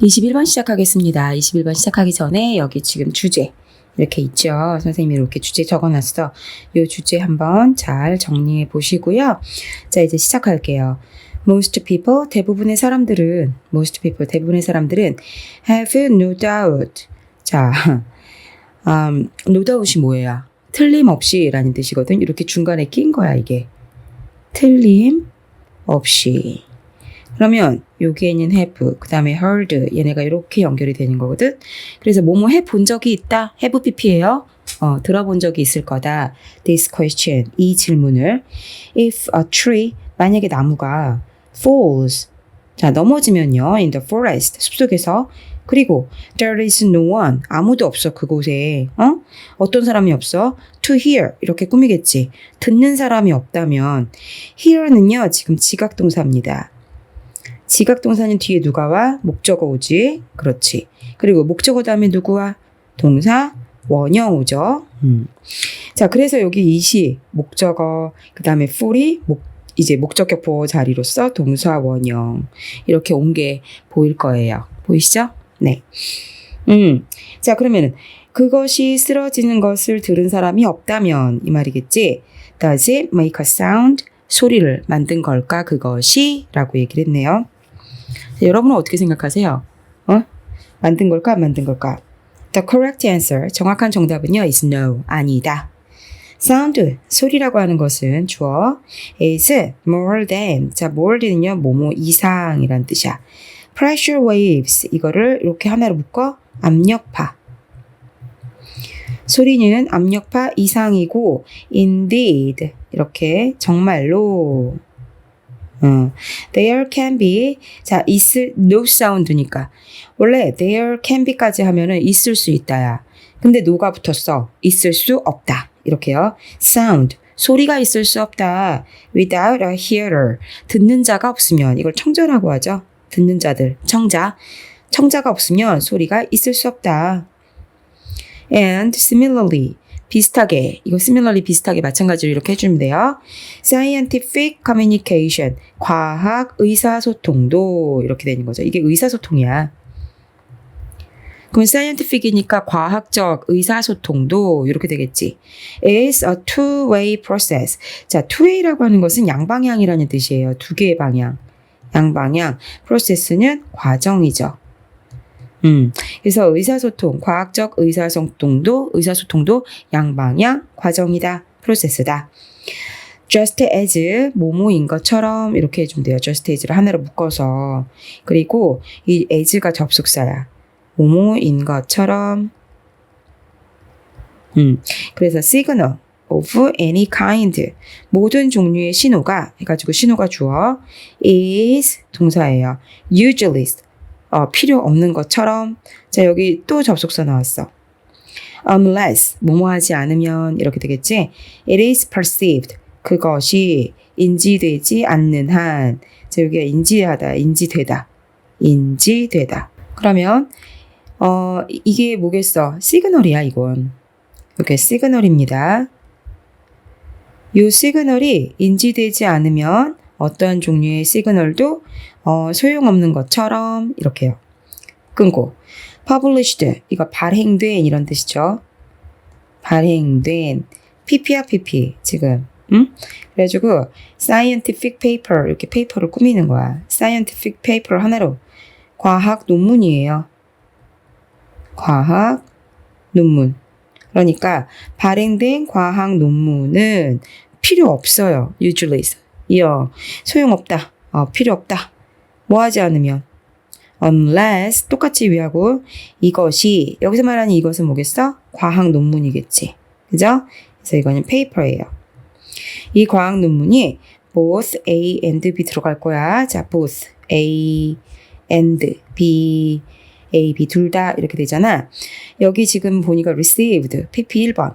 21번 시작하겠습니다. 21번 시작하기 전에 여기 지금 주제 이렇게 있죠. 선생님이 이렇게 주제 적어놨어. 이 주제 한번 잘 정리해 보시고요. 자, 이제 시작할게요. Most people, 대부분의 사람들은, most people, 대부분의 사람들은 have no doubt. 자, um, no doubt이 뭐예요? 틀림없이 라는 뜻이거든. 이렇게 중간에 낀 거야, 이게. 틀림 없이. 그러면 여기에는 have, 그 다음에 heard, 얘네가 이렇게 연결이 되는 거거든. 그래서 뭐뭐 해본 적이 있다. have pp예요. 어, 들어본 적이 있을 거다. This question, 이 질문을. If a tree, 만약에 나무가 falls, 자 넘어지면요, in the forest, 숲속에서. 그리고 there is no one, 아무도 없어 그곳에. 어? 어떤 사람이 없어? To hear, 이렇게 꾸미겠지. 듣는 사람이 없다면 hear는요, 지금 지각 동사입니다. 지각동사는 뒤에 누가 와? 목적어 오지. 그렇지. 그리고 목적어 다음에 누구 와? 동사 원형 오죠. 음. 자, 그래서 여기 이시 목적어 그 다음에 ful이 목 이제 목적격 보호 자리로서 동사 원형 이렇게 온 게 보일 거예요. 보이시죠? 네. 음. 자, 그러면은 그것이 쓰러지는 것을 들은 사람이 없다면 이 말이겠지. Does it make a sound? 소리를 만든 걸까 그것이? 라고 얘기를 했네요. 자, 여러분은 어떻게 생각하세요? 어? 만든 걸까 안 만든 걸까? The correct answer, 정확한 정답은요, is no, 아니다. sound, 소리라고 하는 것은 주어 is more than, 자, more than은요, 뭐뭐 이상이란 뜻이야. pressure waves, 이거를 이렇게 하나로 묶어 압력파. 소리는 압력파 이상이고 indeed 이렇게 정말로 어, there can be 자 있을 no sound니까 원래 there can be까지 하면은 있을 수 있다야. 근데 no가 붙었어. 있을 수 없다. 이렇게요. sound 소리가 있을 수 없다. without a hearer 듣는 자가 없으면 이걸 청자라고 하죠. 듣는 자들 청자 청자가 없으면 소리가 있을 수 없다. and similarly 비슷하게 이거 similarly 비슷하게 마찬가지로 이렇게 해주면 돼요. scientific communication 과학 의사소통도 이렇게 되는 거죠. 이게 의사소통이야. 그럼 scientific이니까 과학적 의사소통도 이렇게 되겠지. is a two-way process. 자, two-way라고 하는 것은 양방향이라는 뜻이에요. 두 개의 방향. 양방향. process는 과정이죠. 음, 그래서 의사소통, 과학적 의사소통도, 의사소통도 양방향 과정이다, 프로세스다. just as, 모모인 것처럼 이렇게 해주면 돼요. just as를 하나로 묶어서. 그리고 이 as가 접속사야. 모모인 것처럼. 음, 그래서 signal of any kind. 모든 종류의 신호가, 해가지고 신호가 주어, is 동사예요. usually, 어, 필요 없는 것처럼 자 여기 또 접속사 나왔어. unless 뭐뭐 하지 않으면 이렇게 되겠지. it is perceived 그것이 인지되지 않는 한. 자 여기가 인지하다, 인지되다, 인지되다. 그러면 어 이게 뭐겠어? 시그널이야 이건. 이렇게 시그널입니다. 이 시그널이 인지되지 않으면 어떤 종류의 시그널도 어, 소용없는 것처럼 이렇게요. 끊고 published 이거 발행된 이런 뜻이죠. 발행된 pp야 pp 지금 음? 그래가지고 scientific paper 이렇게 페이퍼를 꾸미는 거야. scientific paper 하나로 과학 논문이에요. 과학 논문. 그러니까 발행된 과학 논문은 필요 없어요. usually. 이어 소용없다. 어, 필요 없다. 뭐 하지 않으면 unless 똑같이 위하고 이것이 여기서 말하는 이것은 뭐겠어? 과학 논문이겠지. 그죠? 그래서 이거는 paper예요. 이 과학 논문이 both A and B 들어갈 거야. 자, both A and B A, B 둘 다 이렇게 되잖아. 여기 지금 보니까 received, PP 1번.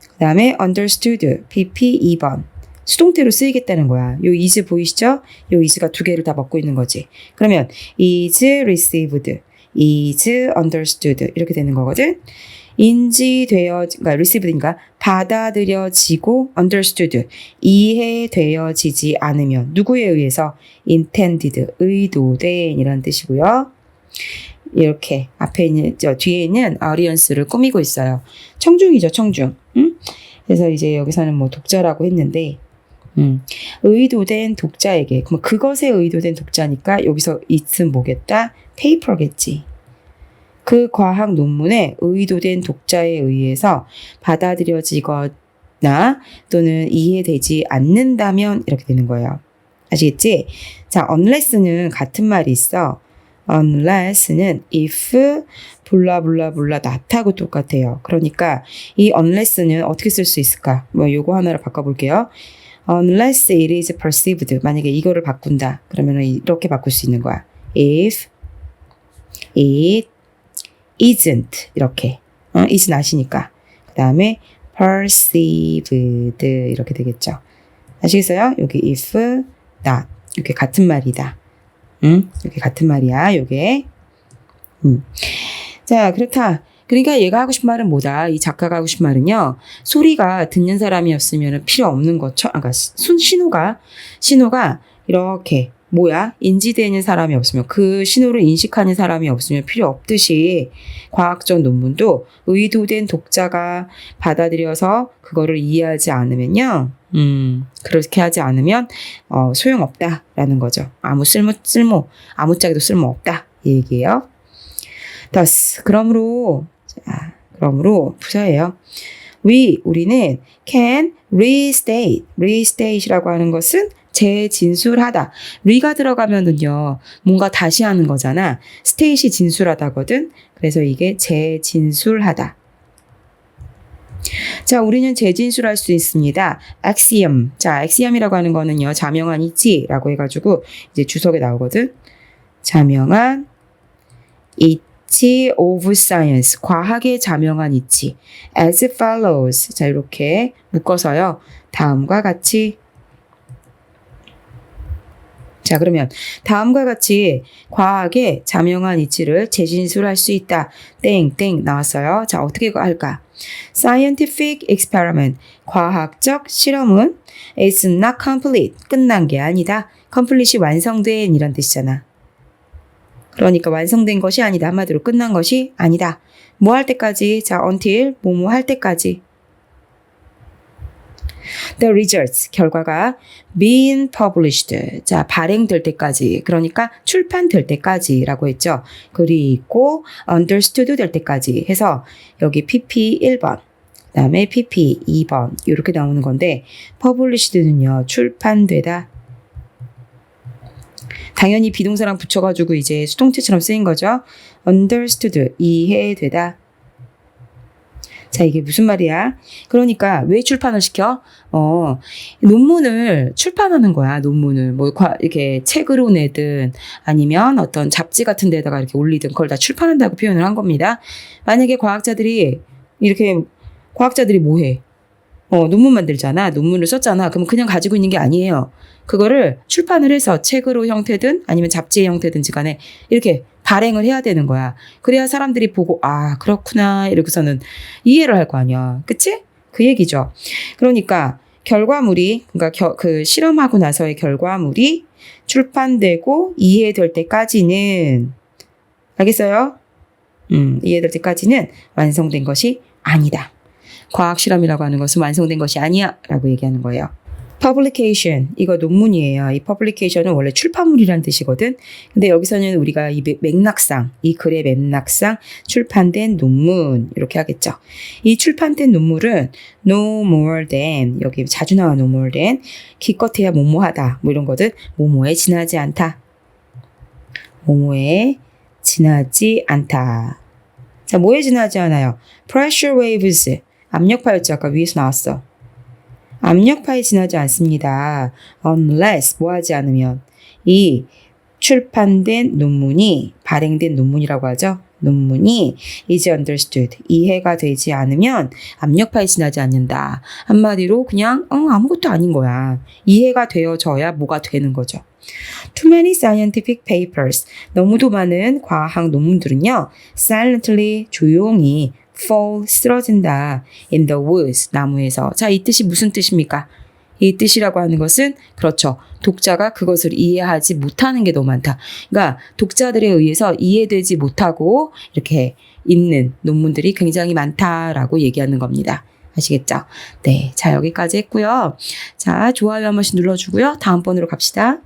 그 다음에 understood, PP 2번. 수동태로 쓰이겠다는 거야. 요 is 보이시죠? 요 is가 두 개를 다 먹고 있는 거지. 그러면 is received, is understood 이렇게 되는 거거든. 인지되어, 그러니까 received니까 받아들여지고 understood 이해되어지지 않으면 누구에 의해서 intended 의도된 이런 뜻이고요. 이렇게 앞에 있는 저 뒤에 있는 audience를 꾸미고 있어요. 청중이죠, 청중. 음? 그래서 이제 여기서는 뭐 독자라고 했는데 음, 의도된 독자에게 그럼 그것에 의도된 독자니까 여기서 it은 뭐겠다? paper겠지. 그 과학 논문에 의도된 독자에 의해서 받아들여지거나 또는 이해되지 않는다면 이렇게 되는 거예요. 아시겠지? 자, unless는 같은 말이 있어. unless는 if 블라블라블라 not하고 똑같아요. 그러니까 이 unless는 어떻게 쓸 수 있을까? 뭐 요거 하나를 바꿔 볼게요. Unless it is perceived. 만약에 이거를 바꾼다. 그러면 이렇게 바꿀 수 있는 거야. if it isn't 이렇게 어, is는 아시니까 그 다음에 perceived 이렇게 되겠죠. 아시겠어요? 여기 if not 이렇게 같은 말이다. 응? 이렇게 같은 말이야. 요게. 음. 자, 그렇다. 그러니까 얘가 하고 싶은 말은 뭐다? 이 작가가 하고 싶은 말은요. 소리가 듣는 사람이었으면 필요 없는 것처럼, 아까 순 신호가 신호가 이렇게 뭐야? 인지되는 사람이 없으면 그 신호를 인식하는 사람이 없으면 필요 없듯이 과학적 논문도 의도된 독자가 받아들여서 그거를 이해하지 않으면요. 음, 그렇게 하지 않으면 어, 소용없다라는 거죠. 아무 쓸모 쓸모 아무짝에도 쓸모 없다 이 얘기예요. thus 그러므로 자, 그러므로 부사예요. we 우리는 can restate restate이라고 하는 것은 재진술하다. re가 들어가면은요, 뭔가 다시 하는 거잖아. state이 진술하다거든. 그래서 이게 재진술하다. 자, 우리는 재진술할 수 있습니다. axiom. 자, axiom이라고 하는 거는요, 자명한 이치라고 해가지고 이제 주석에 나오거든. 자명한 이치 of science. 과학의 자명한 이치. as follows. 자, 이렇게 묶어서요. 다음과 같이 자, 그러면 다음과 같이 과학의 자명한 이치를 재진술할 수 있다. 땡땡 나왔어요. 자, 어떻게 할까? Scientific experiment. 과학적 실험은 is not complete. 끝난 게 아니다. complete이 완성된 이란 뜻이잖아. 그러니까 완성된 것이 아니다. 한마디로 끝난 것이 아니다. 뭐 할 때까지? 자, until 뭐뭐 할 때까지. The results 결과가 been published 자 발행될 때까지 그러니까 출판될 때까지라고 했죠. 그리고 understood 될 때까지 해서 여기 PP 1번 그다음에 PP 2번 이렇게 나오는 건데 published는요 출판되다. 당연히 비동사랑 붙여가지고 이제 수동태처럼 쓰인 거죠. understood 이해되다. 자, 이게 무슨 말이야? 그러니까 왜 출판을 시켜? 어, 논문을 출판하는 거야, 논문을. 뭐, 이렇게 책으로 내든 아니면 어떤 잡지 같은 데다가 이렇게 올리든 그걸 다 출판한다고 표현을 한 겁니다. 만약에 과학자들이 이렇게, 과학자들이 뭐 해? 어, 논문 만들잖아. 논문을 썼잖아. 그럼 그냥 가지고 있는 게 아니에요. 그거를 출판을 해서 책으로 형태든 아니면 잡지의 형태든지 간에 이렇게 발행을 해야 되는 거야. 그래야 사람들이 보고, 아, 그렇구나. 이러고서는 이해를 할 거 아니야. 그치? 그 얘기죠. 그러니까 결과물이, 그러니까 겨, 그 실험하고 나서의 결과물이 출판되고 이해될 때까지는, 알겠어요? 음, 이해될 때까지는 완성된 것이 아니다. 과학 실험이라고 하는 것은 완성된 것이 아니야. 라고 얘기하는 거예요. publication 이거 논문이에요. 이 publication은 원래 출판물이란 뜻이거든. 근데 여기서는 우리가 이 맥락상 이 글의 맥락상 출판된 논문 이렇게 하겠죠. 이 출판된 논문은 no more than 여기 자주 나와 no more than 기껏해야 뭐뭐하다 뭐 이런 거든 뭐뭐에 지나지 않다. 뭐뭐에 지나지 않다. 자, 뭐에 지나지 않아요? pressure waves 압력파였죠. 아까 위에서 나왔어. 압력파에 지나지 않습니다. unless 뭐 하지 않으면 이 출판된 논문이 발행된 논문이라고 하죠. 논문이 is understood 이해가 되지 않으면 압력파에 지나지 않는다. 한마디로 그냥 어, 아무것도 아닌 거야. 이해가 되어져야 뭐가 되는 거죠. Too many scientific papers 너무도 많은 과학 논문들은요 silently 조용히 fall 쓰러진다 in the woods 나무에서 자 이 뜻이 무슨 뜻입니까? 이 뜻이라고 하는 것은 그렇죠. 독자가 그것을 이해하지 못하는 게 너무 많다. 그러니까 독자들에 의해서 이해되지 못하고 이렇게 있는 논문들이 굉장히 많다라고 얘기하는 겁니다. 아시겠죠? 네. 자, 여기까지 했고요. 자, 좋아요 한 번씩 눌러주고요. 다음 번으로 갑시다.